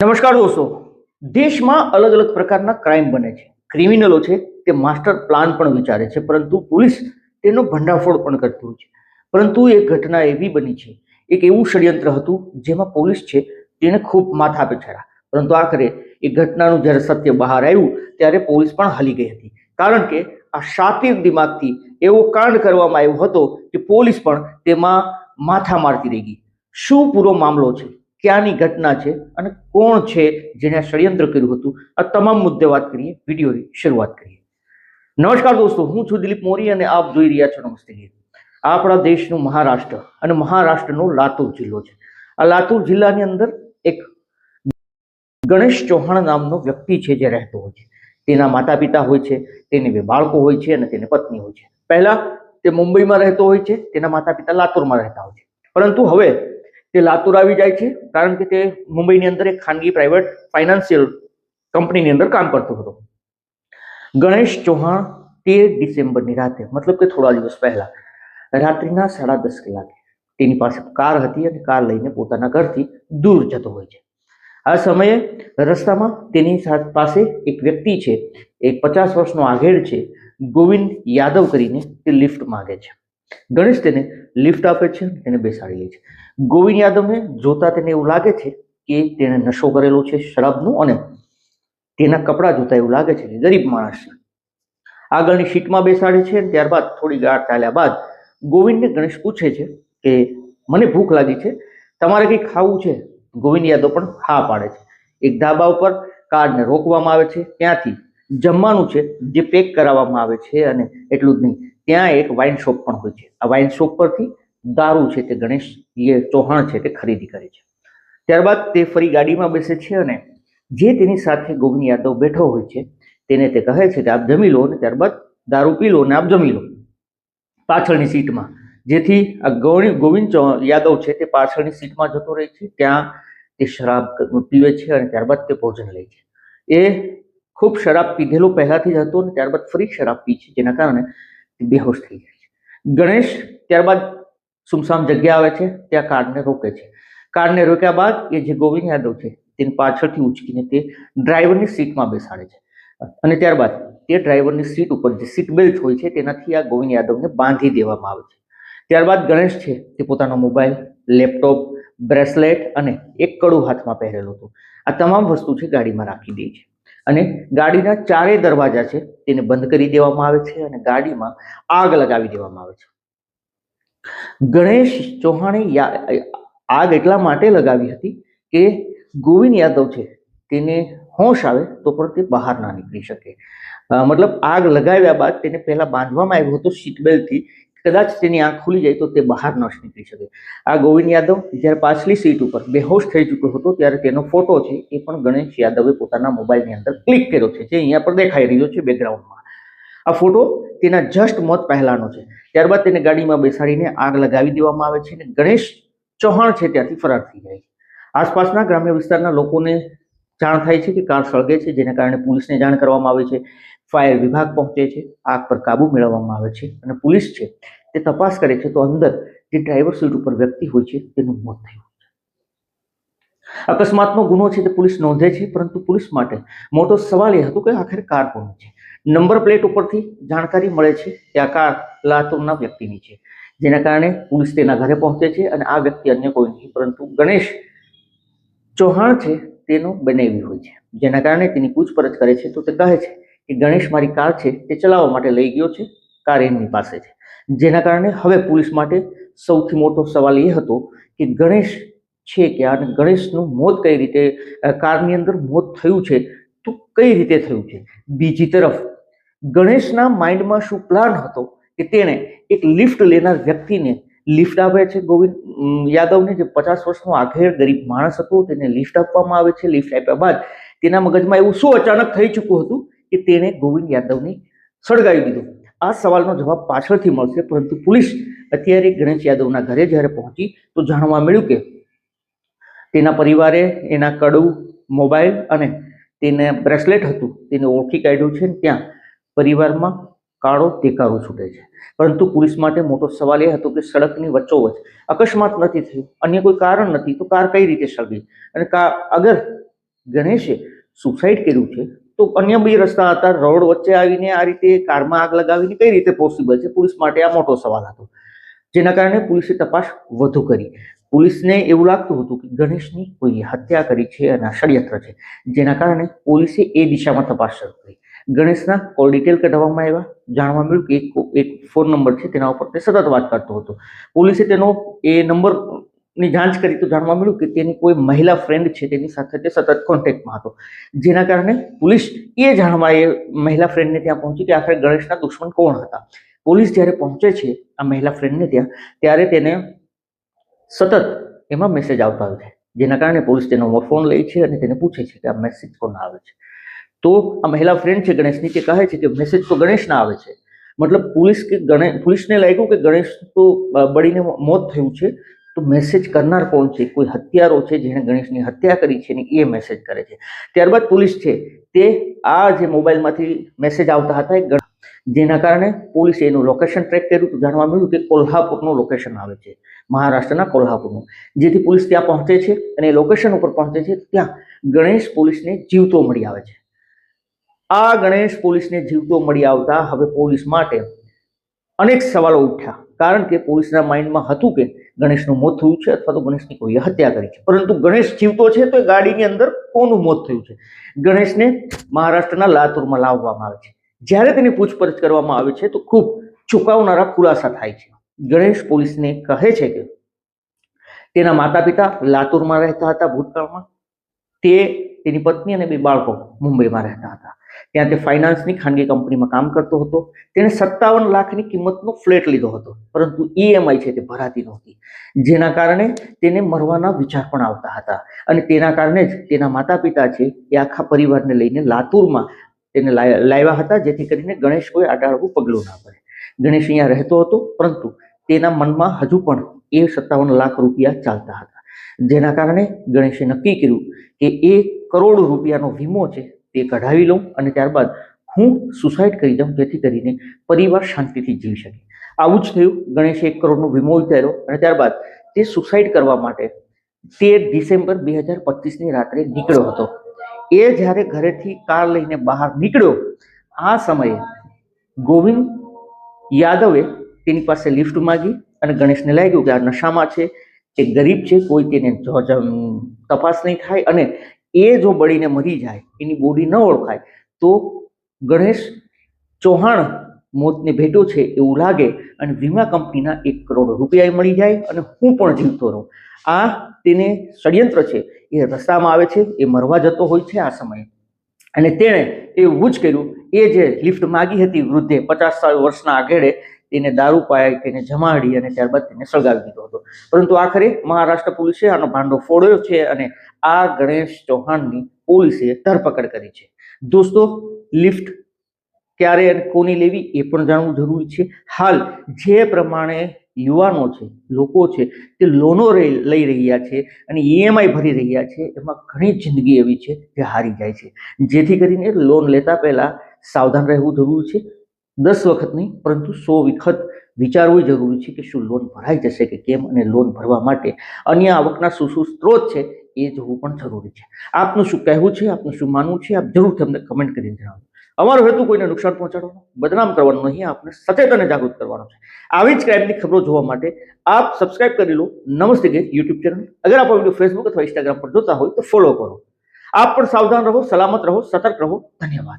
નમસ્કાર દોસ્તો. દેશમાં અલગ અલગ પ્રકારના ક્રાઇમ બને છે. ક્રિમિનલો છે તે માસ્ટર પ્લાન પણ વિચારે છે, પરંતુ પોલીસ તેનો ભંડાફોડ પણ કરતી છે. પરંતુ એક ઘટના એવી બની છે, એક એવું ષડયંત્ર હતું જેમાં પોલીસ છે તેને ખૂબ માથા પછાડા પરંતુ આખરે એ ઘટનાનું જ્યારે સત્ય બહાર આવ્યું, ત્યારે પોલીસ પણ હલી ગઈ હતી. કારણ કે આ શાતિર દિમાગથી એવો કાંડ કરવામાં આવ્યો હતો કે પોલીસ પણ તેમાં માથા મારતી રહી ગઈ. શું પૂરો મામલો છે? ક્યાંની ઘટના છે અને કોણ છે જેને આ ષડયંત્ર કર્યું હતું? આ તમામ મુદ્દે વાત કરીએ, વિડીયોની શરૂઆત કરીએ. નમસ્કાર દોસ્તો, હું છું દિલીપ મોરી અને આપ જોઈ રહ્યા છો નમસ્તે આપણા દેશનું મહારાષ્ટ્ર અને મહારાષ્ટ્રનો લાતુર જિલ્લો છે. આ લાતુર જિલ્લાની અંદર એક ગણેશ ચૌહાણ નામનો વ્યક્તિ છે જે રહેતો હોય છે. તેના માતા પિતા હોય છે, તેને બે બાળકો હોય છે અને તેને પત્ની હોય છે. પહેલા તે મુંબઈમાં રહેતો હોય છે, તેના માતા પિતા લાતુરમાં રહેતા હોય છે. પરંતુ હવે તે લાતુર આવી જાય છે, કારણ કે તે મુંબઈની અંદર એક ખાનગી પ્રાઇવેટ ફાઇનાન્શિયલ કંપનીની અંદર કામ કરતો હતો. ગણેશ ચૌહાણ તેર ડિસેમ્બરની રાતે, મતલબ કે થોડા દિવસ પહેલા, રાત્રિના સાડા દસ કલાકે તેની પાસે કાર હતી અને કાર લઈને પોતાના ઘરથી દૂર જતો હોય છે. આ સમયે રસ્તામાં તેની પાસે એક વ્યક્તિ છે, એક પચાસ વર્ષનો આઘેડ છે, ગોવિંદ યાદવ કરીને તે લિફ્ટ માંગે છે. ગણેશ તેને લિફ્ટ આપે છે તેને બેસાડી લે છે. ગોવિંદ યાદવને જોતા તેને એવું લાગે છે કે તેણે નશો કરેલો છે શરાબનો અને તેના કપડાં જોતા એવું લાગે છે કે ગરીબ માણસ છે. આગળની સીટમાં બેસાડે છે ત્યારબાદ થોડી ગાઢ ચાલ્યા બાદ ગોવિંદને ગણેશ પૂછે છે કે મને ભૂખ લાગી છે, તમારે કંઈ ખાવું છે? ગોવિંદ યાદવ પણ હા પાડે છે. એક ધાબા ઉપર કારને રોકવામાં આવે છે, ત્યાંથી જમવાનું છે જે પેક કરાવવામાં આવે છે અને એટલું જ નહીં. ત્યાં એક વાઇન શોપ પણ હોય છે. આ વાઇન શોપ પરથી દારૂ છે તે ગણેશ ચૌહાણ છે તે ખરીદી કરે છે. ત્યારબાદ તે ફરી ગાડીમાં બેસે છે અને જે તેની સાથે ગોવિંદ યાદવ બેઠો હોય છે તેને તે કહે છે કે આપ જમી લો અને ત્યારબાદ દારૂ પી લો અને આપ જમી લો. પાછળની સીટમાં, જેથી આ ગૌણી ગોવિંદ યાદવ છે તે પાછળની સીટમાં જતો રહે છે, ત્યાં તે શરાબ પીવે છે અને ત્યારબાદ તે ભોજન લે છે. એ ખૂબ શરાબ પીધેલો પહેલાંથી જ હતો અને ત્યારબાદ ફરી શરાબ પી છે, જેના કારણે બેહોશ થઈ જાય છે. ગણેશ ત્યારબાદ સુમસામ જગ્યા આવે છે, ત્યાં કારને રોકે છે. કારને રોક્યા બાદ એ જે ગોવિંદ યાદવ છે, તેની પાછળથી ઉચકીને તે ડ્રાઈવરની સીટમાં બેસાડે છે. અને ત્યારબાદ તે ડ્રાઈવરની સીટ ઉપર જે સીટ બેલ્ટ હોય છે, તેનાથી આ ગોવિંદ યાદવને બાંધી દેવામાં આવે છે. ત્યારબાદ ગણેશ છે, તે પોતાનો મોબાઈલ, લેપટોપ, બ્રેસલેટ અને એક કડું હાથમાં પહેરેલું હતું. આ તમામ વસ્તુ છે, ગાડીમાં રાખી દે છે. અને ગાડીના ચારેય દરવાજા છે તેને બંધ કરી દેવામાં આવે છે અને ગાડીમાં આગ લગાવી દેવામાં આવે છે. ગણેશ ચૌહાણે આગ એટલા માટે લગાવી હતી કે ગોવિંદ યાદવ છે તેને હોશ આવે તો પણ તે બહાર ના નીકળી શકે. મતલબ આગ લગાવ્યા બાદ તેને પહેલા બાંધવામાં આવ્યો હતો સીટ બેલ્ટથી કદાચ તેની આંખ ખુલી જાય તો તે બહાર ન નીકળી શકે. આ ગોવિંદ યાદવ જ્યારે પાછલી સીટ ઉપર બેહોશ થઈ ચૂક્યો હતો ત્યારે તેનો ફોટો છે એ પણ ગણેશ યાદવે પોતાના મોબાઈલની અંદર ક્લિક કર્યો છે, જે અહીંયા પર દેખાઈ રહ્યો છે બેકગ્રાઉન્ડમાં. આ ફોટો તેના જસ્ટ મોત પહેલાનો છે. ત્યારબાદ તેને ગાડીમાં બેસાડીને આગ લગાવી દેવામાં આવે છે અને ગણેશ ચૌહાણ છે ત્યાંથી ફરાર થઈ જાય છે. આસપાસના ગ્રામ્ય વિસ્તારના લોકોને જાણ થાય છે કે કાર સળગે છે, જેના કારણે પોલીસને જાણ કરવામાં આવે છે. ફાયર વિભાગ પહોંચે છે, આગ પર કાબુ મેળવવામાં આવે છે અને પોલીસ છે તે તપાસ કરે છે તો અંદર જે ડ્રાઈવર સીટ ઉપર વ્યક્તિ હોય છે તેનું મોત થયું અકસ્માતનો ગુનો છે તે પોલીસ નોંધે છે, પરંતુ પોલીસ માટે મોટો સવાલ એ હતો કે આખરે કાર કોણ છે? નંબર પ્લેટ ઉપરથી જાણકારી મળે છે કે આ કાર લાતુરના વ્યક્તિની છે, જેના કારણે પોલીસ તેના ઘરે પહોંચે છે અને આ વ્યક્તિ અન્ય કોઈ નહીં, પરંતુ ગણેશ ચૌહાણ છે તેનો બનાવી હોય છે, જેના કારણે તેની પૂછપરછ કરે છે તો તે કહે છે કે ગણેશ મારી કાર છે તે ચલાવવા માટે લઈ ગયો છે, કાર એમની પાસે છે. જેના કારણે હવે પોલીસ માટે સૌથી મોટો સવાલ એ હતો કે ગણેશ છે કે આ ગણેશનું મોત કઈ રીતે કારની અંદર મોત થયું છે, તો કઈ રીતે થયું છે? બીજી તરફ, ગણેશના માઇન્ડમાં શું પ્લાન હતો કે તેણે એક લિફ્ટ લેનાર વ્યક્તિને, લિફ્ટ આપે છે ગોવિંદ યાદવને, જે પચાસ વર્ષનો આઘેર ગરીબ માણસ હતો, તેને લિફ્ટ આપવામાં આવે છે, લિફ્ટ આપ્યા બાદ તેના મગજમાં એવું શું અચાનક થઈ ચૂક્યું હતું કે તેણે ગોવિંદ યાદવને સળગાવી દીધું. આ સવાલનો જવાબ પાછળથી મળશે, પરંતુ પોલીસ અત્યારે ગણેશ યાદવના ઘરે જ્યારે પહોંચી, તો જાણવા મળ્યું કે તેના પરિવારે એના કડું, મોબાઈલ અને તેને બ્રેસલેટ હતું. તેને ઓળખી કાઢ્યું છે ત્યાં પરિવારમાં કાળો ટેકારો છૂટે છે. પરંતુ પોલીસ માટે મોટો સવાલ એ હતો કે સડકની વચ્ચોવચ અકસ્માત નથી થયું. અન્ય કોઈ કારણ નથી, તો કાર કઈ રીતે સળગી? અને કાર અગર ગણેશે સુસાઇડ કર્યું છે તો અન્ય બે રસ્તા હતા, રોડ વચ્ચે આવીને આ રીતે કારમાં આગ લગાવીને કઈ રીતે પોસિબલ છે? પોલીસ માટે આ મોટો સવાલ હતો. જેના કારણે પોલીસે તપાસ વધુ કરી. પોલીસને એવું લાગતું હતું કે ગણેશની કોઈ હત્યા કરી છે અને આ ષડયંત્ર છે. જેના કારણે પોલીસે એ દિશામાં તપાસ શરૂ કરી. ગણેશના કોલ ડિટેલ કઢાવવામાં આવ્યા. જાણવા મળ્યું કે એક ફોન નંબર છે, તેના ઉપર તે સતત વાત કરતો હતો. પોલીસે તેનો એ નંબરની જાંચ કરી તો જાણવા મળ્યું કે તેની કોઈ મહિલા ફ્રેન્ડ છે, તેની સાથે તે સતત કોન્ટેક્ટમાં હતો. જેના કારણે પોલીસ એ જાણવા એ મહિલા ફ્રેન્ડને ત્યાં પહોંચી કે આખરે ગણેશના દુશ્મન કોણ હતા. પોલીસ જ્યારે પહોંચે છે આ મહિલા ફ્રેન્ડને ત્યાં, ત્યારે તેને સતત એમાં મેસેજ આવતા હોય છે. જેના કારણે પોલીસ તેનો ફોન લે છે અને તેને પૂછે છે કે આ મેસેજ કોણ આવે છે. તો આ મહિલા ફ્રેન્ડ છે ગણેશની તે કહે છે કે મેસેજ તો ગણેશના આવે છે. મતલબ પોલીસ કે ગણેશ પોલીસને લાગ્યું કે ગણેશ તો બળીને મોત થયું છે. તો મેસેજ કરનાર કોણ છે? કોઈ હત્યારો છે જેણે ગણેશની હત્યા કરી છે ને એ મેસેજ કરે છે. ત્યારબાદ પોલીસ છે. તે આ જે મોબાઈલમાંથી મેસેજ આવતા હતા જેના કારણે પોલીસે એનું લોકેશન ટ્રેક કર્યું તો જાણવા મળ્યું કે કોલ્હાપુરનું લોકેશન આવે છે. મહારાષ્ટ્રના કોલ્હાપુરનું. જેથી પોલીસ ત્યાં પહોંચે છે અને એ લોકેશન ઉપર પહોંચે છે ત્યાં ગણેશ પોલીસને જીવતો મળી આવે છે. આ ગણેશ પોલીસને જીવતો મળી આવતા હવે પોલીસ માટે અનેક સવાલો ઉઠ્યા. કારણ કે પોલીસના માઇન્ડમાં હતું કે ગણેશનું મોત થયું છે અથવા તો ગણેશની કોઈએ હત્યા કરી છે. પરંતુ ગણેશ જીવતો છે તો એ ગાડીની અંદર કોનું મોત થયું છે? ગણેશને મહારાષ્ટ્રના લાતુરમાં લાવવામાં આવે છે. જ્યારે તેની પૂછપરછ કરવામાં આવે છે તો ખૂબ ચુકાવનારા ખુલાસા થાય છે. ગણેશ પોલીસને કહે છે કે તેના માતા પિતા લાતુરમાં રહેતા હતા ભૂતકાળમાં. તે તેની પત્ની અને બે બાળકો મુંબઈમાં રહેતા હતા. ત્યાં તે ફાઇનાન્સની ખાનગી કંપનીમાં કામ કરતો હતો. તેણે સત્તાવન લાખની કિંમતનો ફ્લેટ લીધો હતો. પરંતુ ઈએમઆઈ છે તે ભરાતી નહોતી. જેના કારણે તેને મરવાના વિચાર પણ આવતા હતા. અને તેના કારણે જ તેના માતા પિતા છે એ આખા પરિવારને લઈને લાતુરમાં તેને લાવ્યા હતા, જેથી કરીને ગણેશ કોઈ આટાળવું પગલું ના પડે ગણેશ અહીંયા રહેતો હતો, પરંતુ તેના મનમાં હજુ પણ એ સત્તાવન લાખ રૂપિયા ચાલતા હતા. જેના કારણે ગણેશે નક્કી કર્યું કે એ કરોડ રૂપિયાનો વીમો છે તે કઢાવી લઉં અને ત્યારબાદ હું સુસાઇડ કરી દઉં, જેથી કરીને પરિવાર શાંતિથી જીવી શકે. આવું જ થયું. ગણેશે એક કરોડનો વીમો ઉતાર્યો અને ત્યારબાદ તે સુસાઇડ કરવા માટે તેર ડિસેમ્બર બે હજાર પચીસની રાત્રે નીકળ્યો હતો. એ જ્યારે ઘરેથી કાર લઈને બહાર નીકળ્યો, આ સમયે ગોવિંદ યાદવે તેની પાસે લિફ્ટ માગી અને ગણેશને લાગ્યું કે આ નશામાં છે, તે ગરીબ છે, કોઈ તેને તપાસ નહીં થાય અને એ જો બળીને મરી જાય, એની બોડી ન ઓળખાય, તો ગણેશ ચૌહાણ મોતને ભેટો છે એવું લાગે અને વીમા કંપનીના એક કરોડ રૂપિયા મળી જાય અને હું પણ જીવતો રહું. આ તેને ષડયંત્ર છે, એ રસ્તામાં આવે છે, એ મરવા જતો હોય છે આ સમયે. અને તેણે એવું જ કર્યું, એ જે લિફ્ટ માગી હતી વૃદ્ધે પચાસ વર્ષના આગેડે તેને દારૂ પાય તેને જમાડી અને ત્યારબાદ તેને સળગાવી દીધો હતો. પરંતુ આખરે મહારાષ્ટ્ર પોલીસે આનો ભાંડો ફોડ્યો છે અને આ ગણેશ ચૌહાણની પોલીસે ધરપકડ કરી છે. દોસ્તો, લિફ્ટ ક્યારે અને કોની લેવી એ પણ જાણવું જરૂરી છે. હાલ જે પ્રમાણે યુવાનો છે, લોકો છે તે લોનો લઈ રહ્યા છે અને ઈએમઆઈ ભરી રહ્યા છે. એમાં ઘણી જિંદગી એવી છે જે હારી જાય છે. જેથી કરીને લોન લેતા પહેલાં સાવધાન રહેવું જરૂરી છે. દસ વખત નહીં, પરંતુ સો વખત વિચારવું જરૂરી છે કે શું લોન ભરાઈ જશે કે કેમ અને લોન ભરવા માટે. અન્ય આવકના શું શું સ્ત્રોત છે એ જોવું પણ જરૂરી છે. આપનું શું કહેવું છે, આપનું શું માનવું છે, આપ જરૂરથી અમને કમેન્ટ કરીને જણાવો અમારો હેતુ કોઈને નુકસાન પહોંચાડવાનો, બદનામ કરવાનો નહીં, આપને સચેત અને જાગૃત કરવાનો છે. આવી જ ક્રાઇમની ખબરો જોવા માટે આપ સબસ્ક્રાઇબ કરી લો નમસ્તે ગેટ યુટ્યુબ ચેનલ. અગર આપ વીડિયો ફેસબુક અથવા ઇન્સ્ટાગ્રામ પર જોતા હોય તો ફોલો કરો. આપ પણ સાવધાન રહો, સલામત રહો, સતર્ક રહો. ધન્યવાદ.